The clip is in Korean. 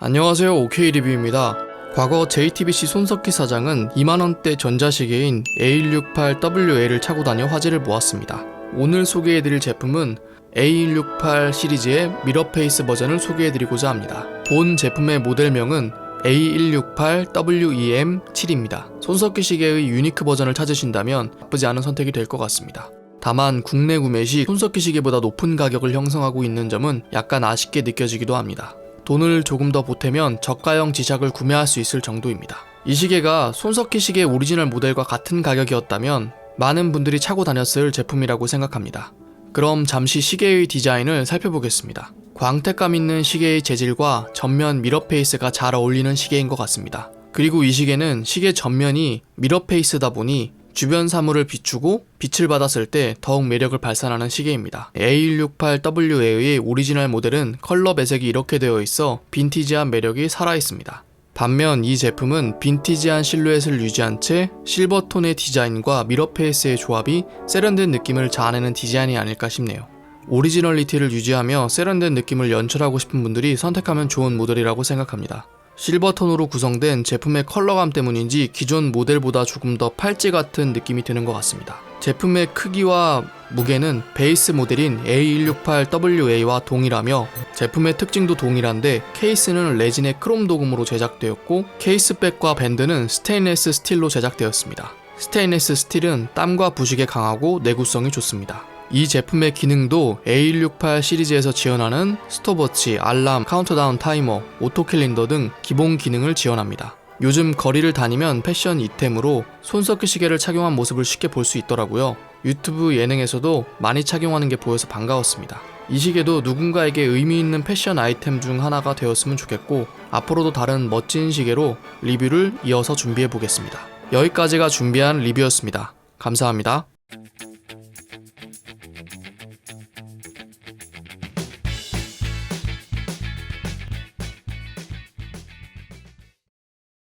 안녕하세요 OK 리뷰입니다. 과거 JTBC 손석희 사장은 2만원대 전자시계인 A168WA를 차고 다녀 화제를 모았습니다. 오늘 소개해드릴 제품은 A168 시리즈의 미러페이스 버전을 소개해드리고자 합니다. 본 제품의 모델명은 A168WEM7입니다. 손석희 시계의 유니크 버전을 찾으신다면 나쁘지 않은 선택이 될 것 같습니다. 다만 국내 구매 시 손석희 시계보다 높은 가격을 형성하고 있는 점은 약간 아쉽게 느껴지기도 합니다. 돈을 조금 더 보태면 저가형 지샥을 구매할 수 있을 정도입니다. 이 시계가 손석희 시계 오리지널 모델과 같은 가격이었다면 많은 분들이 차고 다녔을 제품이라고 생각합니다. 그럼 잠시 시계의 디자인을 살펴보겠습니다. 광택감 있는 시계의 재질과 전면 미러페이스가 잘 어울리는 시계인 것 같습니다. 그리고 이 시계는 시계 전면이 미러페이스다 보니 주변 사물을 비추고 빛을 받았을 때 더욱 매력을 발산하는 시계입니다. A168WA의 오리지널 모델은 컬러 배색이 이렇게 되어 있어 빈티지한 매력이 살아있습니다. 반면 이 제품은 빈티지한 실루엣을 유지한 채 실버톤의 디자인과 미러페이스의 조합이 세련된 느낌을 자아내는 디자인이 아닐까 싶네요. 오리지널리티를 유지하며 세련된 느낌을 연출하고 싶은 분들이 선택하면 좋은 모델이라고 생각합니다. 실버톤으로 구성된 제품의 컬러감 때문인지 기존 모델보다 조금 더 팔찌 같은 느낌이 드는 것 같습니다. 제품의 크기와 무게는 베이스 모델인 A168WA와 동일하며 제품의 특징도 동일한데 케이스는 레진의 크롬 도금으로 제작되었고 케이스백과 밴드는 스테인레스 스틸로 제작되었습니다. 스테인레스 스틸은 땀과 부식에 강하고 내구성이 좋습니다. 이 제품의 기능도 A168 시리즈에서 지원하는 스톱워치, 알람, 카운트다운 타이머, 오토캘린더 등 기본 기능을 지원합니다. 요즘 거리를 다니면 패션 이템으로 손석희 시계를 착용한 모습을 쉽게 볼 수 있더라고요. 유튜브 예능에서도 많이 착용하는 게 보여서 반가웠습니다. 이 시계도 누군가에게 의미 있는 패션 아이템 중 하나가 되었으면 좋겠고 앞으로도 다른 멋진 시계로 리뷰를 이어서 준비해 보겠습니다. 여기까지가 준비한 리뷰였습니다. 감사합니다.